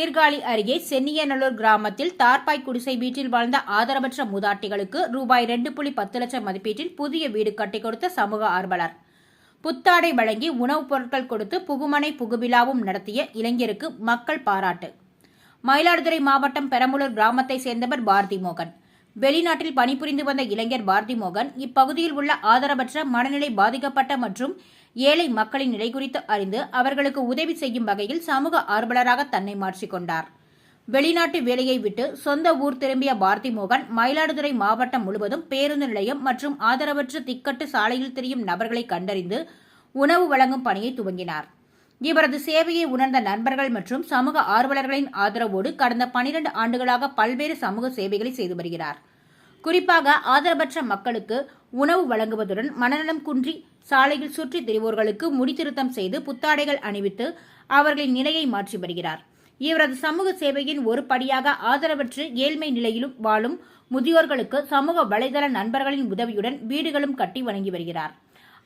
சீர்காழி அருகே சென்னியநல்லூர் கிராமத்தில் தார்பாய் குடிசை வீட்டில் வாழ்ந்த ஆதரவற்ற மூதாட்டிகளுக்கு ரூபாய் ரெண்டு புள்ளி பத்து லட்சம் மதிப்பீட்டில் புதிய வீடு கட்டிக் கொடுத்த சமூக ஆர்வலர். புத்தாடை வழங்கி உணவுப் பொருட்கள் கொடுத்து புகுமனை புகுவிழாவும் நடத்திய இளைஞருக்கு மக்கள் பாராட்டு. மயிலாடுதுறை மாவட்டம் பெரம்பலூர் கிராமத்தை சேர்ந்தவர் பாரதி மோகன். வெளிநாட்டில் பணிபுரிந்து வந்த இளைஞர் பாரதி மோகன் இப்பகுதியில் உள்ள ஆதரவற்ற மனநிலை பாதிக்கப்பட்ட மற்றும் ஏழை மக்களின் நிலை குறித்து அறிந்து அவர்களுக்கு உதவி செய்யும் வகையில் சமூக ஆர்வலராக தன்னை மாற்றிக்கொண்டார் வெளிநாட்டு வேலையை விட்டு சொந்த ஊர் திரும்பிய பாரதி மோகன் மயிலாடுதுறை மாவட்டம் முழுவதும் பேருந்து நிலையம் மற்றும் ஆதரவற்ற திக்கட்டு சாலையில் திரியும் நபர்களை கண்டறிந்து உணவு வழங்கும் பணியை துவங்கினார். இவரது சேவையை உணர்ந்த நண்பர்கள் மற்றும் சமூக ஆர்வலர்களின் ஆதரவோடு கடந்த பனிரெண்டு ஆண்டுகளாக பல்வேறு சமூக சேவைகளை செய்து வருகிறார். குறிப்பாக ஆதரவற்ற மக்களுக்கு உணவு வழங்குவதுடன் மனநலம் குன்றி சாலையில் சுற்றித் திரிவோர்களுக்கு முடித்திருத்தம் செய்து புத்தாடைகள் அணிவித்து அவர்களின் நிலையை மாற்றி வருகிறார். இவரது சமூக சேவையின் ஒரு படியாக ஆதரவற்று ஏழ்மை நிலையிலும் வாழும் முதியோர்களுக்கு சமூக வலைதள நண்பர்களின் உதவியுடன் வீடுகளும் கட்டி வழங்கி வருகிறார்.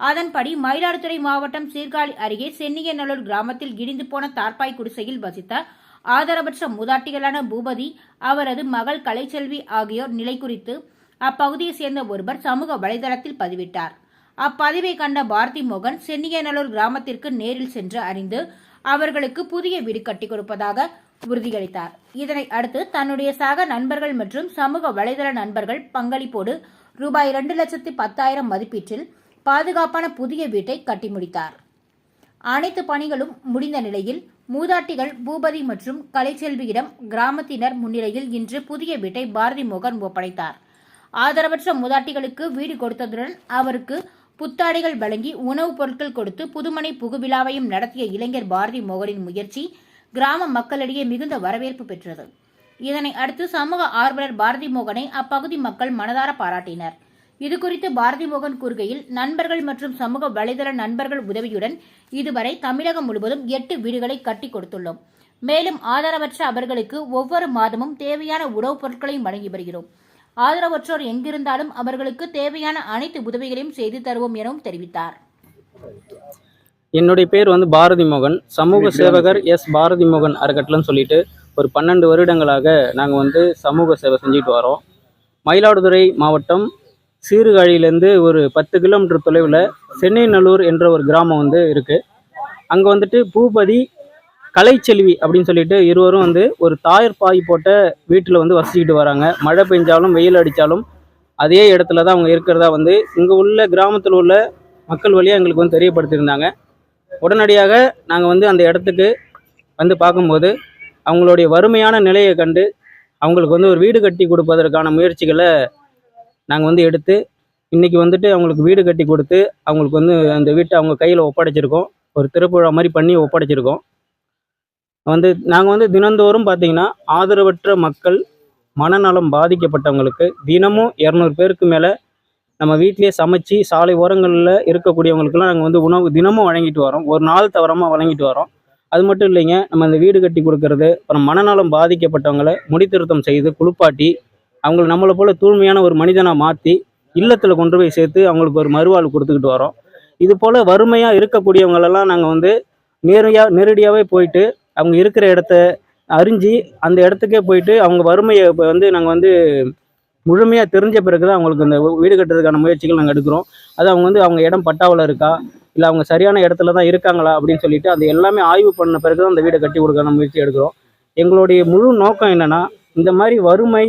அதன்படி மயிலாடுதுறை மாவட்டம் சீர்காழி அருகே சென்னியநல்லூர் கிராமத்தில் இடிந்து போன தார்பாய் குடிசையில் வசித்த ஆதரவற்ற மூதாட்டிகளான பூபதி அவரது மகள் கலைச்செல்வி ஆகியோர் நிலை குறித்து அப்பகுதியை சேர்ந்த ஒருவர் சமூக வலைதளத்தில் பதிவிட்டார். அப்பதிவை கண்ட பாரதி மோகன் சென்னியநல்லூர் கிராமத்திற்கு நேரில் சென்று அறிந்து அவர்களுக்கு புதிய வீடு கட்டி கொடுப்பதாக உறுதியளித்தார். இதனை அடுத்து தன்னுடைய சக நண்பர்கள் மற்றும் சமூக வலைதள நண்பர்கள் பங்களிப்போடு ரூபாய் இரண்டு லட்சத்தி பத்தாயிரம் மதிப்பீட்டில் பாதுகாப்பான புதிய வீட்டை கட்டி முடித்தார். அனைத்து பணிகளும் முடிந்த நிலையில் மூதாட்டிகள் பூபதி மற்றும் கலைச்செல்வியிடம் கிராமத்தினர் முன்னிலையில் இன்று புதிய வீட்டை பாரதி மோகன் ஒப்படைத்தார். ஆதரவற்ற மூதாட்டிகளுக்கு வீடு கொடுத்ததுடன் அவருக்கு புத்தாடைகள் வழங்கி உணவுப் பொருட்கள் கொடுத்து புதுமனை புகுவிழாவையும் நடத்திய இளைஞர் பாரதி மோகனின் முயற்சி கிராம மக்களிடையே மிகுந்த வரவேற்பு பெற்றது. இதனை அடுத்து சமூக ஆர்வலர் பாரதி மோகனை அப்பகுதி மக்கள் மனதார பாராட்டினர். இதுகுறித்து பாரதி மோகன் கூறுகையில் நண்பர்கள் மற்றும் சமூக வலைதள நண்பர்கள் உதவியுடன் இதுவரை தமிழகம் முழுவதும் எட்டு வீடுகளை கட்டி கொடுத்துள்ளோம். மேலும் ஆதரவற்ற அவர்களுக்கு ஒவ்வொரு மாதமும் தேவையான உணவுப் பொருட்களையும் வழங்கி வருகிறோம். ஆதரவற்றோர் எங்கிருந்தாலும் அவர்களுக்கு தேவையான அனைத்து உதவிகளையும் செய்து தருவோம் எனவும் தெரிவித்தார். என்னுடைய பேர் வந்து பாரதி மோகன். சமூக சேவகர் எஸ் பாரதி மோகன் அறக்கட்டளைன்னு சொல்லிட்டு ஒரு பன்னெண்டு வருடங்களாக நாங்கள் வந்து சமூக சேவை செஞ்சுட்டு வரோம். மயிலாடுதுறை மாவட்டம் சீர்காழியிலேருந்து ஒரு பத்து கிலோமீட்டர் தொலைவில் சென்னைநல்லூர் என்ற ஒரு கிராமம் வந்து இருக்குது அங்கே வந்துட்டு பூபதி கலைச்செல்வி அப்படின்னு சொல்லிட்டு இருவரும் வந்து ஒரு தாயர் பாய் போட்ட வீட்டில் வந்து வசிச்சுக்கிட்டு வராங்க. மழை பெஞ்சாலும் வெயில் அடித்தாலும் அதே இடத்துல தான் அவங்க இருக்கிறதா வந்து இங்கே உள்ள கிராமத்தில் உள்ள மக்கள் வழியாக எங்களுக்கு வந்து தெரியப்படுத்தியிருந்தாங்க. உடனடியாக நாங்கள் வந்து அந்த இடத்துக்கு வந்து பார்க்கும்போது அவங்களுடைய வறுமையான நிலையை கண்டு அவங்களுக்கு வந்து ஒரு வீடு கட்டி கொடுப்பதற்கான முயற்சிகளை நாங்கள் வந்து எடுத்து இன்றைக்கி வந்துட்டு அவங்களுக்கு வீடு கட்டி கொடுத்து அவங்களுக்கு வந்து அந்த வீட்டை அவங்க கையில் ஒப்படைச்சிருக்கோம். ஒரு திருப்புழா மாதிரி பண்ணி ஒப்படைச்சிருக்கோம். வந்து நாங்கள் வந்து தினந்தோறும் பார்த்தீங்கன்னா ஆதரவற்ற மக்கள் மனநலம் பாதிக்கப்பட்டவங்களுக்கு தினமும் இரநூறு பேருக்கு மேலே நம்ம வீட்டிலே சமைச்சு சாலை ஓரங்களில் இருக்கக்கூடியவங்களுக்குலாம் நாங்கள் வந்து உணவு தினமும் வழங்கிட்டு வரோம். ஒரு நாள் தவறமாக வழங்கிட்டு வரோம். அது மட்டும் இல்லைங்க நம்ம இந்த வீடு கட்டி கொடுக்கறது அப்புறம் மனநலம் பாதிக்கப்பட்டவங்களை முடித்திருத்தம் செய்து குளிப்பாட்டி அவங்களை நம்மளை போல் தூய்மையான ஒரு மனிதனாக மாற்றி இல்லத்தில் கொண்டு போய் சேர்த்து அவங்களுக்கு ஒரு மறுவாழ்வு கொடுத்துக்கிட்டு வரோம். இது போல் வறுமையாக இருக்கக்கூடியவங்களெல்லாம் நாங்கள் வந்து நேரடியாக நேரடியாகவே போயிட்டு அவங்க இருக்கிற இடத்த அறிஞ்சு அந்த இடத்துக்கே போயிட்டு அவங்க வறுமையை இப்போ வந்து நாங்கள் வந்து முழுமையாக தெரிஞ்ச பிறகு தான் அவங்களுக்கு இந்த வீடு கட்டுறதுக்கான முயற்சிகள் நாங்கள் எடுக்கிறோம். அது அவங்க வந்து அவங்க இடம் பட்டாவில் இருக்கா? இல்லை அவங்க சரியான இடத்துல தான் இருக்காங்களா? அப்படின்னு சொல்லிட்டு அது எல்லாமே ஆய்வு பண்ண பிறகு தான் அந்த வீடை கட்டி கொடுக்கற முயற்சி எடுக்கிறோம். எங்களுடைய முழு நோக்கம் என்னன்னா இந்த மாதிரி வறுமை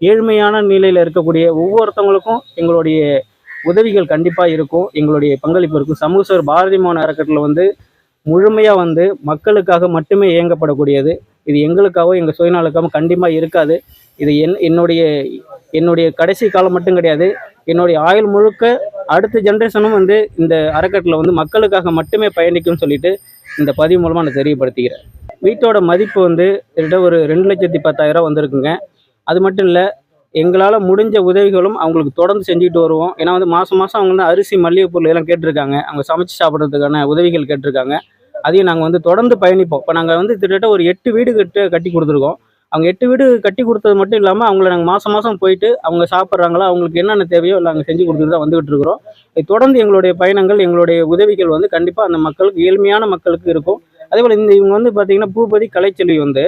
ஏழ்மையான நிலையில் இருக்கக்கூடிய ஒவ்வொருத்தவங்களுக்கும் எங்களுடைய உதவிகள் கண்டிப்பாக இருக்கும். எங்களுடைய பங்களிப்பு இருக்கும். சமூக சுவர் பாரதி மோகன் அறக்கட்டளை வந்து முழுமையாக வந்து மக்களுக்காக மட்டுமே இயங்கப்படக்கூடியது. இது எங்களுக்காகவோ எங்கள் சுயநலக்காகவும் கண்டிப்பாக இருக்காது. இது என் என்னுடைய என்னுடைய கடைசி காலம் மட்டும் கிடையாது. என்னுடைய ஆயுள் முழுக்க அடுத்த ஜென்ரேஷனும் வந்து இந்த அறக்கட்டளை வந்து மக்களுக்காக மட்டுமே பயணிக்கும்னு சொல்லிட்டு இந்த பதிவு மூலமாக நான் தெரியப்படுத்திக்கிறேன். வீட்டோட மதிப்பு வந்து கிட்ட ஒரு ரெண்டு லட்சத்தி பத்தாயிரம் வந்திருக்குங்க. அது மட்டும் இல்லை எங்களால் முடிஞ்ச உதவிகளும் அவங்களுக்கு தொடர்ந்து செஞ்சுட்டு வருவோம். ஏன்னா வந்து மாதம் மாதம் அவங்க வந்து அரிசி மல்லிகை பொருள் எல்லாம் கேட்டிருக்காங்க. அவங்க சமைச்சு சாப்பிட்றதுக்கான உதவிகள் கேட்டிருக்காங்க. அதையும் நாங்கள் வந்து தொடர்ந்து பயணிப்போம். இப்போ நாங்கள் வந்து கிட்டத்தட்ட ஒரு எட்டு வீடு கட்டு கட்டி கொடுத்துருக்கோம். அவங்க எட்டு வீடு கட்டி கொடுத்தது மட்டும் இல்லாமல் அவங்கள நாங்கள் மாதம் மாதம் போயிட்டு அவங்க சாப்பிட்றாங்களா அவங்களுக்கு என்னென்ன தேவையோ இல்லை நாங்கள் செஞ்சு கொடுத்துட்டு தான் வந்துகிட்டு இருக்கிறோம். இது தொடர்ந்து எங்களுடைய பயணங்கள் எங்களுடைய உதவிகள் வந்து கண்டிப்பாக அந்த மக்களுக்கு ஏழ்மையான மக்களுக்கு இருக்கும். அதே போல் இந்த இவங்க வந்து பார்த்திங்கன்னா பூபதி கலைச்செல்வி வந்து